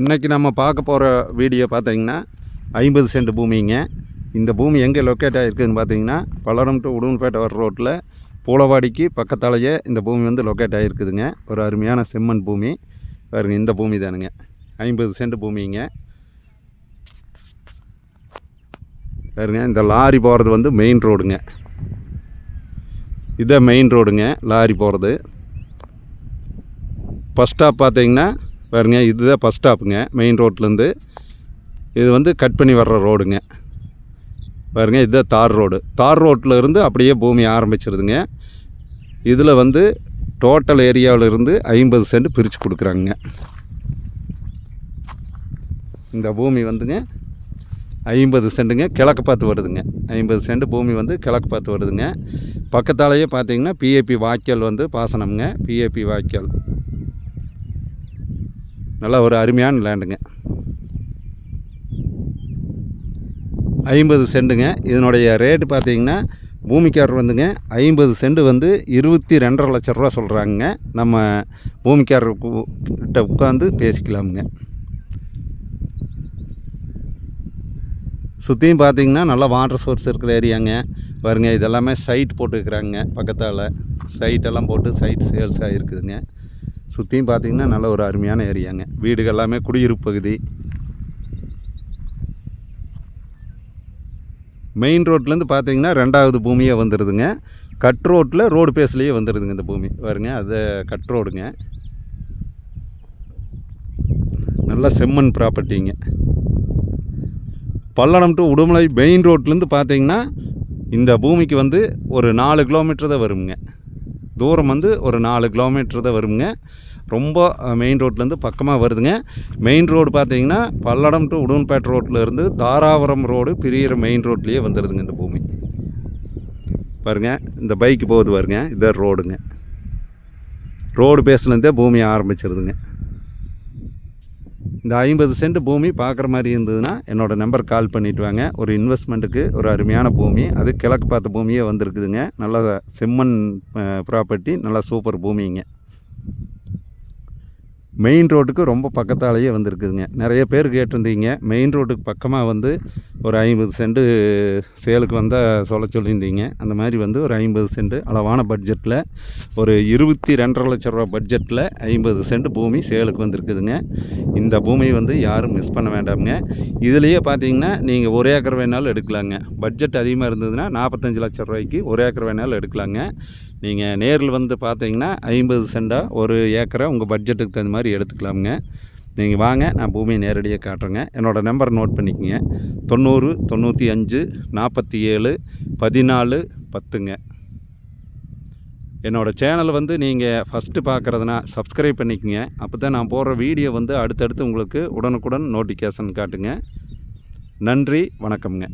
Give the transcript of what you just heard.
இன்றைக்கி நம்ம பார்க்க போகிற வீடியோ பார்த்தீங்கன்னா ஐம்பது சென்ட் பூமிங்க. இந்த பூமி எங்கே லொக்கேட் ஆகிருக்குதுன்னு பார்த்தீங்கன்னா பல்லடம் டு உடுமல்பேட்டை வர ரோட்டில் பூலவாடிக்கு பக்கத்தாலேயே இந்த பூமி வந்து லொக்கேட் ஆகிருக்குதுங்க ஒரு அருமையான செம்மண் பூமி. பாருங்க இந்த பூமி தானுங்க. ஐம்பது சென்ட் பூமிங்க. பாருங்க இந்த லாரி போகிறது வந்து மெயின் ரோடுங்க இதை மெயின் ரோடுங்க லாரி போகிறது ஃபஸ்ட் ஸ்டாப் பார்த்தீங்கன்னா பாருங்க இதுதான் பஸ் ஸ்டாப்புங்க மெயின் ரோட்லேருந்து இது வந்து கட் பண்ணி வர்ற ரோடுங்க பாருங்க இதுதான் தார் ரோடு தார் ரோட்டில் இருந்து அப்படியே பூமி ஆரம்பிச்சிருதுங்க. இதில் வந்து டோட்டல் ஏரியாவிலிருந்து ஐம்பது சென்ட் பிரித்து கொடுக்குறாங்க. இந்த பூமி வந்துங்க ஐம்பது சென்ட்டுங்க கிழக்கு பார்த்து வருதுங்க. ஐம்பது சென்ட் பூமி வந்து கிழக்கு பார்த்து வருதுங்க. பக்கத்தாலேயே பார்த்தீங்கன்னா பிஏபி வாய்க்கால் வந்து பாசனம்ங்க. பிஏபி வாய்க்கால். நல்ல ஒரு அருமையான லேண்டுங்க ஐம்பது சென்ட்டுங்க இதனுடைய ரேட்டு பார்த்தீங்கன்னா பூமிக்காரர் வந்துங்க ஐம்பது சென்ட் வந்து இருபத்தி ரெண்டரை லட்ச ரூபா சொல்கிறாங்க நம்ம பூமிக்காரர் கிட்ட உட்காந்து பேசிக்கலாமுங்க. சுற்றியும் பார்த்தீங்கன்னா நல்லா வாட்டர் சோர்ஸ் இருக்கிற ஏரியாங்க பாருங்க இதெல்லாமே சைட் போட்டுருக்குறாங்க பக்கத்தால். சைட்டெல்லாம் போட்டு சைட் சேல்ஸ் ஆகிருக்குதுங்க சுற்றியும் பார்த்தீங்கன்னா நல்ல ஒரு அருமையான ஏரியாங்க. வீடுகள் எல்லாமே குடியிருப்பு பகுதி. மெயின் ரோட்லேருந்து பார்த்தீங்கன்னா ரெண்டாவது பூமியே வந்துடுதுங்க கட் ரோட்டில் ரோடு பேஸ்லேயே வந்துடுதுங்க இந்த பூமி. பாருங்க அது கட் ரோடுங்க நல்ல செம்மண் ப்ராப்பர்ட்டிங்க பல்லடம் டு உடுமலை மெயின் ரோட்லேருந்து பார்த்தீங்கன்னா இந்த பூமிக்கு வந்து ஒரு நாலு கிலோமீட்டர் தான் வருங்க. தூரம் வந்து ஒரு நாலு கிலோமீட்டர் தான் வருங்க. ரொம்ப மெயின் ரோட்லேருந்து பக்கமாக வருதுங்க. மெயின் ரோடு பார்த்தீங்கன்னா பல்லடம் டு உடுமல்பேட்டை ரோட்டில் இருந்து தாராபுரம் ரோடு பிரியிற மெயின் ரோட்லேயே வந்துடுதுங்க இந்த பூமி. பாருங்க இந்த பைக்கு போகுது பாருங்க இதான் ரோடுங்க ரோடு பேசுனதே பூமி ஆரம்பிச்சிருதுங்க. இந்த ஐம்பது சென்ட் பூமி பார்க்குற மாதிரி இருந்ததுன்னா என்னோடய நம்பர் கால் பண்ணிட்டு வாங்க. ஒரு இன்வெஸ்ட்மெண்ட்டுக்கு ஒரு அருமையான பூமி. அது கிழக்கு பார்த்த பூமியே வந்திருக்குதுங்க. நல்ல செம்மண் ப்ராப்பர்ட்டி. நல்லா சூப்பர் பூமிங்க. மெயின் ரோட்டுக்கு ரொம்ப பக்கத்தாலேயே வந்திருக்குதுங்க. நிறைய பேர் கேட்டிருந்தீங்க. மெயின் ரோட்டுக்கு பக்கமாக வந்து ஒரு ஐம்பது சென்ட்டு சேலுக்கு வந்தால் சொல்ல சொல்லியிருந்தீங்க. அந்த மாதிரி வந்து ஒரு ஐம்பது சென்ட் அளவான பட்ஜெட்டில் ஒரு இருபத்தி ரெண்டரை லட்ச ரூபா பட்ஜெட்டில் ஐம்பது சென்ட் பூமி சேலுக்கு வந்திருக்குதுங்க. இந்த பூமியை வந்து யாரும் மிஸ் பண்ண வேண்டாமுங்க. இதுலேயே பார்த்தீங்கன்னா நீங்கள் ஒரு ஏக்கர் வேணாலும் எடுக்கலாங்க. பட்ஜெட் அதிகமாக இருந்ததுன்னா நாற்பத்தஞ்சு லட்ச ரூபாய்க்கு ஒரு ஏக்கர் வேணாலும் எடுக்கலாங்க. நீங்கள் நேரில் வந்து பார்த்தீங்கன்னா ஐம்பது சென்டாக ஒரு ஏக்கரை உங்கள் பட்ஜெட்டுக்கு தகுந்த மாதிரி எடுத்துக்கலாமுங்க. நீங்கள் வாங்க நான் பூமியை நேரடியாக காட்டுறேங்க. என்னோடய நம்பர் நோட் பண்ணிக்கோங்க. தொண்ணூறு தொண்ணூற்றி அஞ்சு நாற்பத்தி ஏழு பதினாலு பத்துங்க. என்னோடய சேனலை வந்து நீங்கள் ஃபஸ்ட்டு பார்க்குறதுனா சப்ஸ்கிரைப் பண்ணிக்கங்க. அப்போ தான் நான் போடுற வீடியோ வந்து அடுத்தடுத்து உங்களுக்கு உடனுக்குடன் நோட்டிஃபிகேஷன் காட்டுங்க. நன்றி வணக்கம்ங்க.